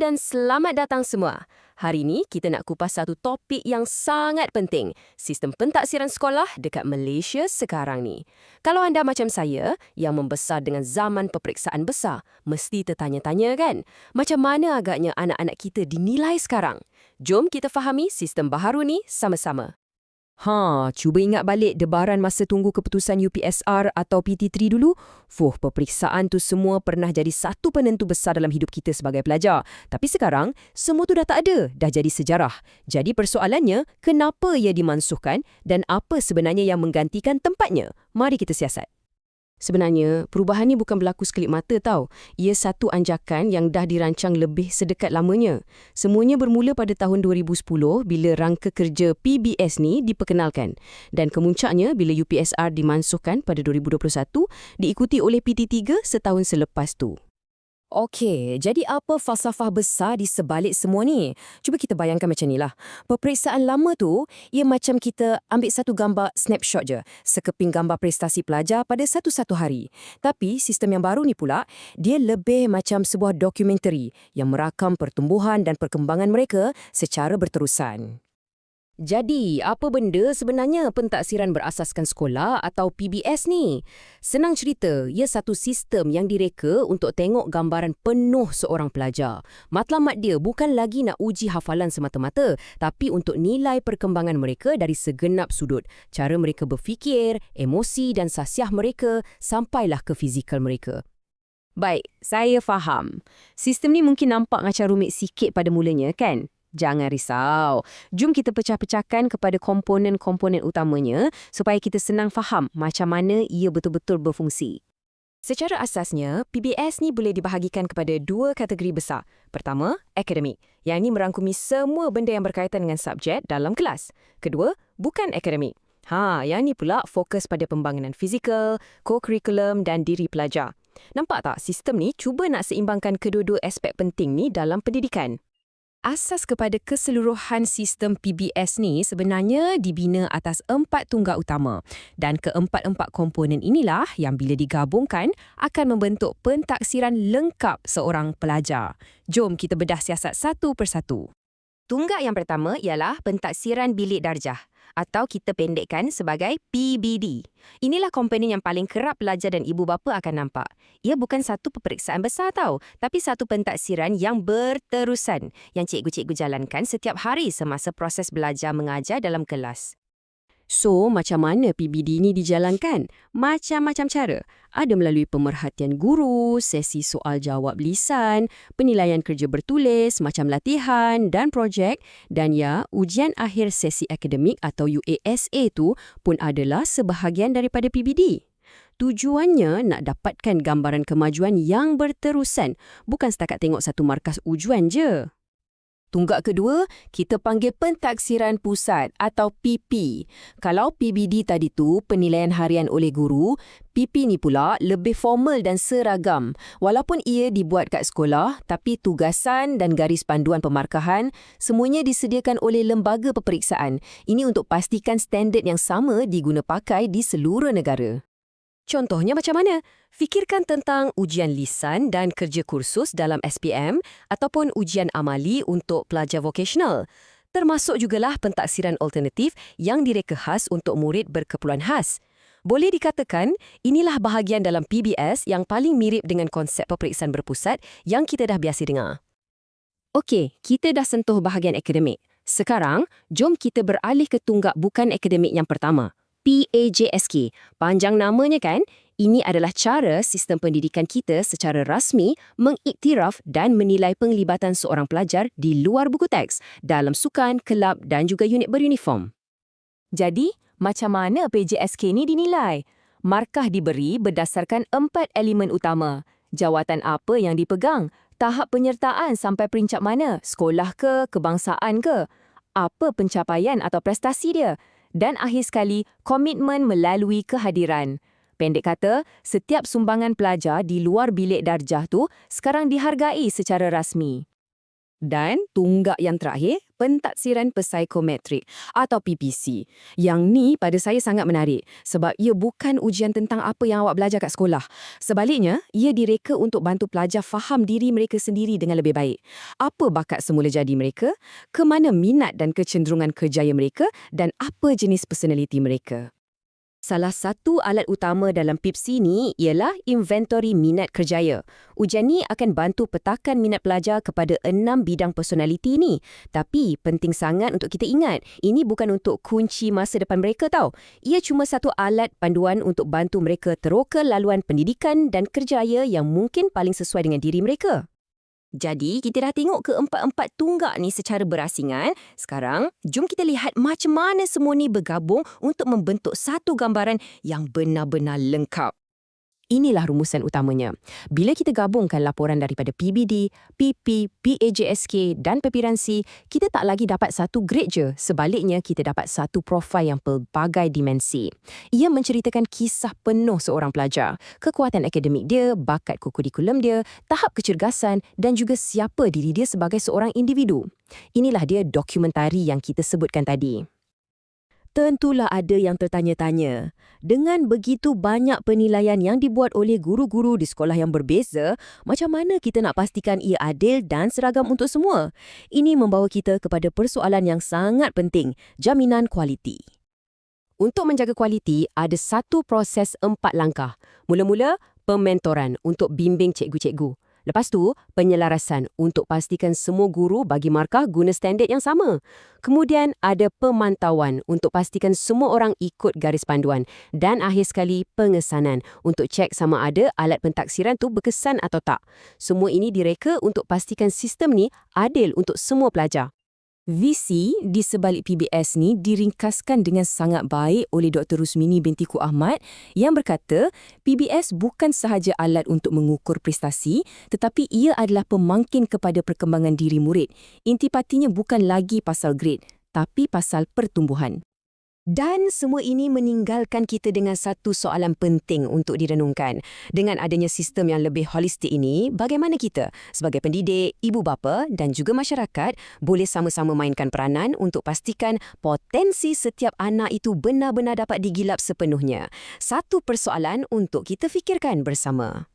dan selamat datang semua. Hari ini kita nak kupas satu topik yang sangat penting, sistem pentaksiran sekolah dekat Malaysia sekarang ni. Kalau anda macam saya yang membesar dengan zaman peperiksaan besar, mesti tertanya-tanya kan, macam mana agaknya anak-anak kita dinilai sekarang? Jom kita fahami sistem baharu ni sama-sama. Ha, cuba ingat balik debaran masa tunggu keputusan UPSR atau PT3 dulu. Fuh, peperiksaan tu semua pernah jadi satu penentu besar dalam hidup kita sebagai pelajar. Tapi sekarang, semua tu dah tak ada, dah jadi sejarah. Jadi persoalannya, kenapa ia dimansuhkan dan apa sebenarnya yang menggantikan tempatnya? Mari kita siasat. Sebenarnya, perubahan ni bukan berlaku sekelip mata tau. Ia satu anjakan yang dah dirancang lebih sedekat lamanya. Semuanya bermula pada tahun 2010 bila rangka kerja PBS ni diperkenalkan. Dan kemuncaknya bila UPSR dimansuhkan pada 2021 diikuti oleh PT3 setahun selepas tu. Okey, jadi apa falsafah besar di sebalik semua ni? Cuba kita bayangkan macam ni lah. Peperiksaan lama tu, ia macam kita ambil satu gambar snapshot je, sekeping gambar prestasi pelajar pada satu-satu hari. Tapi sistem yang baru ni pula, dia lebih macam sebuah dokumentari yang merakam pertumbuhan dan perkembangan mereka secara berterusan. Jadi, apa benda sebenarnya pentaksiran berasaskan sekolah atau PBS ni? Senang cerita, ia satu sistem yang direka untuk tengok gambaran penuh seorang pelajar. Matlamat dia bukan lagi nak uji hafalan semata-mata, tapi untuk nilai perkembangan mereka dari segenap sudut. Cara mereka berfikir, emosi dan sasiah mereka sampailah ke fizikal mereka. Baik, saya faham. Sistem ni mungkin nampak macam rumit sikit pada mulanya, kan? Jangan risau. Jom kita pecah-pecahkan kepada komponen-komponen utamanya supaya kita senang faham macam mana ia betul-betul berfungsi. Secara asasnya, PBS ni boleh dibahagikan kepada dua kategori besar. Pertama, akademik. Yang ini merangkumi semua benda yang berkaitan dengan subjek dalam kelas. Kedua, bukan akademik. Ha, yang ini pula fokus pada pembangunan fizikal, co-curriculum dan diri pelajar. Nampak tak sistem ni cuba nak seimbangkan kedua-dua aspek penting ni dalam pendidikan? Asas kepada keseluruhan sistem PBS ni sebenarnya dibina atas empat tunggak utama dan keempat-empat komponen inilah yang bila digabungkan akan membentuk pentaksiran lengkap seorang pelajar. Jom kita bedah siasat satu persatu. Tunggak yang pertama ialah pentaksiran bilik darjah atau kita pendekkan sebagai PBD. Inilah komponen yang paling kerap pelajar dan ibu bapa akan nampak. Ia bukan satu peperiksaan besar tau, tapi satu pentaksiran yang berterusan yang cikgu-cikgu jalankan setiap hari semasa proses belajar mengajar dalam kelas. So, macam mana PBD ini dijalankan? Macam-macam cara. Ada melalui pemerhatian guru, sesi soal jawab lisan, penilaian kerja bertulis, macam latihan dan projek, dan ya, ujian akhir sesi akademik atau UASA tu pun adalah sebahagian daripada PBD. Tujuannya nak dapatkan gambaran kemajuan yang berterusan, bukan setakat tengok satu markas ujuan je. Tunggak kedua, kita panggil pentaksiran pusat atau PP. Kalau PBD tadi tu penilaian harian oleh guru, PP ni pula lebih formal dan seragam. Walaupun ia dibuat kat sekolah, tapi tugasan dan garis panduan pemarkahan semuanya disediakan oleh lembaga peperiksaan. Ini untuk pastikan standard yang sama diguna pakai di seluruh negara. Contohnya macam mana? Fikirkan tentang ujian lisan dan kerja kursus dalam SPM ataupun ujian amali untuk pelajar vokasional. Termasuk jugalah pentaksiran alternatif yang direka khas untuk murid berkeperluan khas. Boleh dikatakan, inilah bahagian dalam PBS yang paling mirip dengan konsep peperiksaan berpusat yang kita dah biasa dengar. Okey, kita dah sentuh bahagian akademik. Sekarang, jom kita beralih ke tunggak bukan akademik yang pertama, PAJSK. Panjang namanya kan? Ini adalah cara sistem pendidikan kita secara rasmi mengiktiraf dan menilai penglibatan seorang pelajar di luar buku teks dalam sukan, kelab dan juga unit beruniform. Jadi, macam mana PJSK ini dinilai? Markah diberi berdasarkan empat elemen utama. Jawatan apa yang dipegang? Tahap penyertaan sampai peringkat mana? Sekolah ke? Kebangsaan ke? Apa pencapaian atau prestasi dia? Dan akhir sekali komitmen melalui kehadiran. Pendek kata, setiap sumbangan pelajar di luar bilik darjah tu sekarang dihargai secara rasmi. Dan tunggak yang terakhir, pentaksiran psikometrik atau PPC. Yang ni pada saya sangat menarik sebab ia bukan ujian tentang apa yang awak belajar kat sekolah. Sebaliknya, ia direka untuk bantu pelajar faham diri mereka sendiri dengan lebih baik. Apa bakat semula jadi mereka, ke mana minat dan kecenderungan kerjaya mereka dan apa jenis personaliti mereka. Salah satu alat utama dalam PIPSI ni ialah inventory minat kerjaya. Ujian ni akan bantu petakan minat pelajar kepada enam bidang personaliti ni. Tapi penting sangat untuk kita ingat, ini bukan untuk kunci masa depan mereka tau. Ia cuma satu alat panduan untuk bantu mereka teroka laluan pendidikan dan kerjaya yang mungkin paling sesuai dengan diri mereka. Jadi, kita dah tengok keempat-empat tunggak ni secara berasingan. Sekarang, jom kita lihat macam mana semua ni bergabung untuk membentuk satu gambaran yang benar-benar lengkap. Inilah rumusan utamanya. Bila kita gabungkan laporan daripada PBD, PP, PAJSK dan Pepiransi, kita tak lagi dapat satu grade je. Sebaliknya, kita dapat satu profil yang pelbagai dimensi. Ia menceritakan kisah penuh seorang pelajar, kekuatan akademik dia, bakat kurikulum dia, tahap kecergasan dan juga siapa diri dia sebagai seorang individu. Inilah dia dokumentari yang kita sebutkan tadi. Tentulah ada yang tertanya-tanya. Dengan begitu banyak penilaian yang dibuat oleh guru-guru di sekolah yang berbeza, macam mana kita nak pastikan ia adil dan seragam untuk semua? Ini membawa kita kepada persoalan yang sangat penting, jaminan kualiti. Untuk menjaga kualiti, ada satu proses empat langkah. Mula-mula, pementoran untuk bimbing cikgu-cikgu. Lepas tu, penyelarasan untuk pastikan semua guru bagi markah guna standard yang sama. Kemudian ada pemantauan untuk pastikan semua orang ikut garis panduan. Dan akhir sekali, pengesanan untuk cek sama ada alat pentaksiran tu berkesan atau tak. Semua ini direka untuk pastikan sistem ni adil untuk semua pelajar. Visi di sebalik PBS ni diringkaskan dengan sangat baik oleh Dr. Rusmini binti Ku Ahmad yang berkata PBS bukan sahaja alat untuk mengukur prestasi tetapi ia adalah pemangkin kepada perkembangan diri murid. Intipatinya bukan lagi pasal grade tapi pasal pertumbuhan. Dan semua ini meninggalkan kita dengan satu soalan penting untuk direnungkan. Dengan adanya sistem yang lebih holistik ini, bagaimana kita sebagai pendidik, ibu bapa dan juga masyarakat boleh sama-sama mainkan peranan untuk pastikan potensi setiap anak itu benar-benar dapat digilap sepenuhnya? Satu persoalan untuk kita fikirkan bersama.